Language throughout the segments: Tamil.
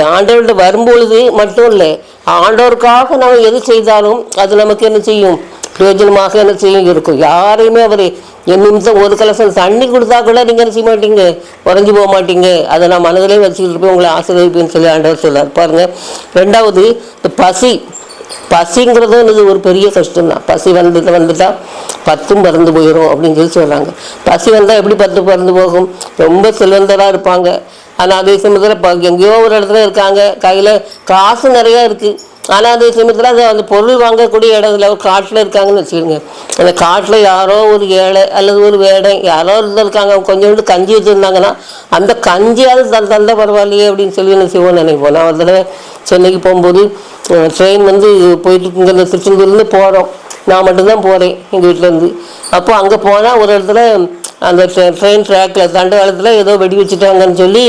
ஆண்டவர்கிட்ட வரும்பொழுது மட்டும் இல்லை ஆண்டவருக்காக நம்ம எது செய்தாலும் அது நமக்கு என்ன செய்யும்? பிரயோஜனமாக என்ன செய்யும்? இருக்கும். யாரையுமே அவர் என் நிமிஷம் ஒரு கலசம் தண்ணி கொடுத்தா கூட நீங்கள் என்ன செய்ய மாட்டீங்க? உறைஞ்சி போக மாட்டீங்க. அதை நான் மனதிலே வச்சுக்கிட்டு போய் உங்களை ஆசீர்வதிப்பேன்னு சொல்லி ஆண்டவர் சொல்லார் பாருங்கள் ரெண்டாவது இந்த பசி பசிங்கிறதும் எனக்கு ஒரு பெரிய கஷ்டம் தான் பசி வந்துட்டு வந்துட்டா பத்தும் பறந்து போயிடும் அப்படின்னு சொல்லி சொல்கிறாங்க பசி வந்தால் எப்படி பத்து பறந்து போகும்? ரொம்ப செல்வந்தராக இருப்பாங்க. ஆனால் அதே சமயத்தில் ப எங்கேயோ ஒரு இடத்துல இருக்காங்க. கையில் காசு நிறையா இருக்குது ஆனால் அதே சமயத்தில் அது அந்த பொருள் வாங்கக்கூடிய இடத்துல ஒரு காட்டில் இருக்காங்கன்னு வச்சுக்கோங்க. அந்த காட்டில் யாரோ ஒரு ஏழை அல்லது ஒரு வேடை யாரோ இருந்திருக்காங்க அவங்க கொஞ்சோண்டு கஞ்சி வச்சுருந்தாங்கன்னா அந்த கஞ்சியாவது தன் தந்த பரவாயில்லையே அப்படின்னு சொல்லி என்ன செய்வோம் நினைப்போம். நான் ஒரு தடவை சென்னைக்கு போகும்போது ட்ரெயின் வந்து போயிட்டு இங்கே இந்த திருச்செந்தூர்லேருந்து போகிறோம் நான் மட்டும்தான் போகிறேன் எங்கள் வீட்டிலேருந்து அப்போது அங்கே போனால் ஒரு இடத்துல அந்த ட்ரெயின் ட்ராக்கில் தண்டவாளத்தில் ஏதோ வெடி வச்சுட்டாங்கன்னு சொல்லி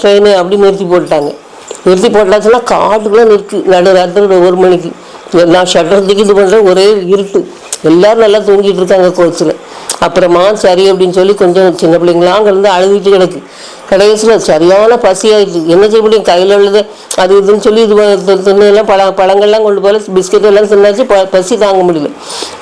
ட்ரெயினை அப்படி நிறுத்தி போட்டாங்க நிறுத்தி போட்டாச்சுன்னா காட்டுக்குள்ளே நிற்கு நடு ராத்திரி ஒரு மணிக்கு. நான் ஷட்டர் தூக்கி இது பண்ணுறேன் ஒரே இருட்டு. எல்லாரும் நல்லா தூங்கிட்டு இருக்காங்க கோச்சில் அப்புறமா சரி அப்படின்னு சொல்லி கொஞ்சம் சின்ன பிள்ளைங்களாம் அங்கே அழுதுட்டு கிடக்கு. கடைசியில் சரியான பசி என்ன செய்ய முடியும்? கையில் உள்ளது அது இதுன்னு சொல்லி இது ப- பழ பழங்கள்லாம் கொண்டு போல பிஸ்கெட் எல்லாம் தின்னாச்சு. ப பசி தாங்க முடியல.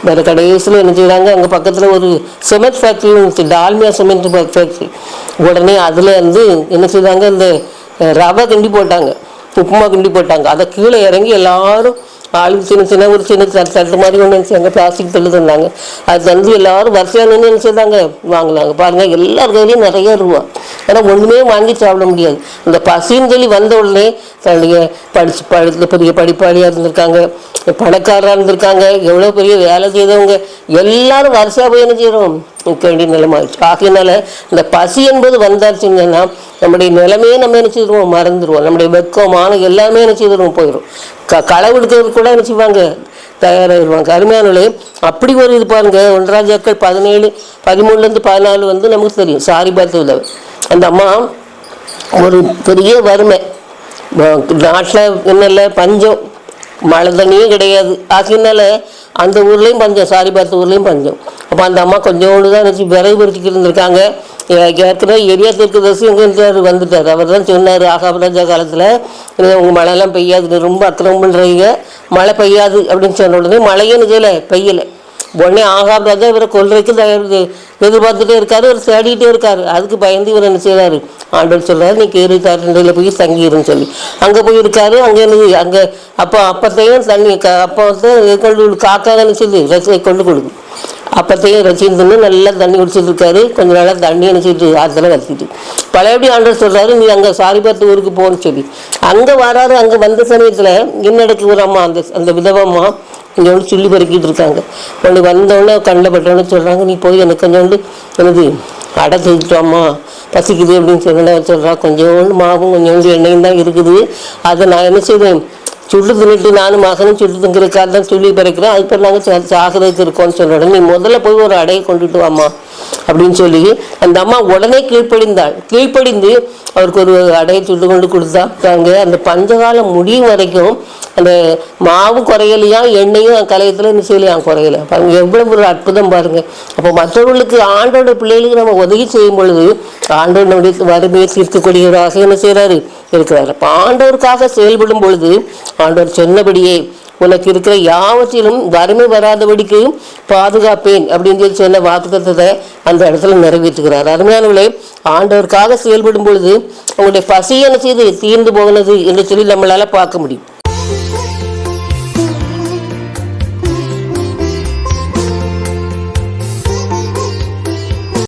வேறு கடைசியில் என்ன செய்கிறாங்க அங்கே பக்கத்தில் ஒரு சிமெண்ட் ஃபேக்ட்ரி இருந்துச்சு டால்மியா சிமெண்ட் ஃபேக்ட்ரி உடனே அதில் வந்து என்ன செய்தாங்க? இந்த ரவை கிண்டி போட்டாங்க. உப்புமா கிண்டி போட்டாங்க. அதை கீழே இறங்கி எல்லாரும் ஆளுக்கு சின்ன சின்ன ஒரு சின்ன தட்டு மாதிரி ஒன்று நினச்சாங்க பிளாஸ்டிக் தள்ளு தந்தாங்க. அது தந்து எல்லாரும் வரிசையாக நின்று நினச்சதாங்க வாங்கினாங்க. பாருங்கள் எல்லார் கையிலையும் நிறைய ரூபா. ஆனால் ஒன்றுமே வாங்கி சாப்பிட முடியாது. இந்த பசின்னு சொல்லி வந்த உடனே தன்னுடைய படிச்சு படி பெரிய படிப்பாளியாக இருந்திருக்காங்க. பணக்காரராக இருந்திருக்காங்க. எவ்வளோ பெரிய வேலை செய்தவங்க. எல்லாரும் வரிசையாக போய் என்ன செய்கிறோம் நிற்க வேண்டிய நிலைமாயிடுச்சு ஆகையினால இந்த பசி என்பது வந்தாச்சுங்கன்னா நம்முடைய நிலைமையே நம்ம என்ன செய்திருவோம்? மறந்துடுவோம் நம்முடைய வெக்கம் மானம் எல்லாமே என்ன செய்திருவோம்? போயிடும் க களை எடுக்கிறதுக்கு கூட என்ன செய்வாங்க? தயாராகிடுவாங்க அருமையானே அப்படி ஒரு இது பாருங்க. ஒன்றாஜாக்கள் பதினேழு பதிமூணுலேருந்து பதினாலு வந்து நமக்கு தெரியும். சாரி பார்த்து உதவி அந்த அம்மா ஒரு பெரிய வறுமை. நாட்டில் என்னல்ல? பஞ்சம். மழை தண்ணியும் கிடையாது. ஆகையினால அந்த ஊர்லேயும் பஞ்சம் சாரி பார்த்த ஊர்லேயும் பஞ்சம். அப்போ அந்த அம்மா கொஞ்சோண்டு தான் நினச்சி விறகு பொறுக்கிட்டு இருந்திருக்காங்க. ஏற்கனவே எரியா தெற்கு தசு எங்கே இருந்தார் வந்துட்டார். அவர் தான் சொன்னார் ஆகாபராஜா காலத்தில் உங்கள் மழைலாம் பெய்யாது. ரொம்ப அக்கிரமம் பண்ணுறீங்க மழை பெய்யாது. அப்படின்னு சொன்ன உடனே மழையும் நிஜல பெய்யலை. உடனே ஆகாப் ராஜா இவரை கொள்றதுக்கு தயார் எதிர்பார்த்துட்டே இருக்காரு இவர் தேடிட்டே இருக்காரு. அதுக்கு பயந்து இவர் என்ன செய்யறாரு ஆண்டவர் சொல்றாரு நீ கேரு காட்டுல போய் தங்கிருன்னு சொல்லி. அங்கே போய் இருக்காரு அங்கே இருந்து அங்கே அப்போ அப்பத்தையும் தண்ணி க- அப்போ வந்து கொண்டு காக்காக என்ன செய்யுது கொண்டு கொடுக்கும். அப்பத்தையும் ரசிந்து நல்லா தண்ணி குடிச்சிட்டு இருக்காரு. கொஞ்ச நாளாக தண்ணி நினச்சிட்டு ஆற்றுல கத்திட்டு. பழையபடி ஆண்டவர் சொல்கிறாரு நீ அங்கே சாரி பார்த்து ஊருக்கு போகணும்னு சொல்லி. அங்கே வராரு அங்கே வந்த சமயத்தில் என்னடக்கு ஒரு அம்மா அந்த அந்த விதவம்மா கொஞ்சோண்டு சுள்ளி பெருக்கிட்டு இருக்காங்க. கொண்டு வந்தோடனே கண்டப்பட்டோன்னு சொல்கிறாங்க நீ போய் எனக்கு கொஞ்சோண்டு எனது அடை செஞ்சுட்டோம்மா பசிக்குது அப்படின்னு சொல்லி சொல்கிறா கொஞ்சோண்டு மாவும் கொஞ்சோண்டு எண்ணெயும் தான் இருக்குது. அதை நான் என்ன செய்வேன் சுட்டு தின்னுட்டு நானும் மகனும் சுட்டு திங்கிறதுக்காக தான் சொல்லி பிறக்கிறோம் அது பேர் நாங்கள் சாகிறதுக்கு இருக்கோம்னு சொல்கிறோம் நீ முதல்ல போய் ஒரு அடையை கொண்டுட்டு வாம்மா அப்படின்னு சொல்லி அந்த அம்மா உடனே கீழ்ப்படிந்தாள். கீழ்ப்படிந்து அவருக்கு ஒரு அடையை சுட்டு கொண்டு கொடுத்தாங்க அந்த பஞ்சகாலம் முடியும் வரைக்கும் அந்த மாவு குறையலையா எண்ணெயும் கலையத்தில் என்ன செய்யலையாம் குறையல. பாருங்க எவ்வளவு ஒரு அற்புதம் பாருங்க. அப்போ மற்றவர்களுக்கு ஆண்டோட பிள்ளைகளுக்கு நம்ம உதவி செய்யும் பொழுது ஆண்டவர் நம்முடைய வறுமையை தீர்க்கக்கூடியவராக என்ன செய்கிறாரு இருக்கிறார் அப்போ ஆண்டவருக்காக செயல்படும் பொழுது ஆண்டவர் சொன்னபடியே உனக்கு இருக்கிற யாவற்றிலும் வறுமை வராதபடிக்கு பாதுகாப்பேன் அப்படின்னு சொல்லி சொன்ன வாக்குத்தத்தை அந்த இடத்துல நிறைவேற்றுகிறார். அருமையானவர்களே ஆண்டவருக்காக செயல்படும் பொழுது அவங்களுடைய பசி என்ன செய்து தீர்ந்து போகிறது என்று சொல்லி நம்மளால் பார்க்க முடியும்.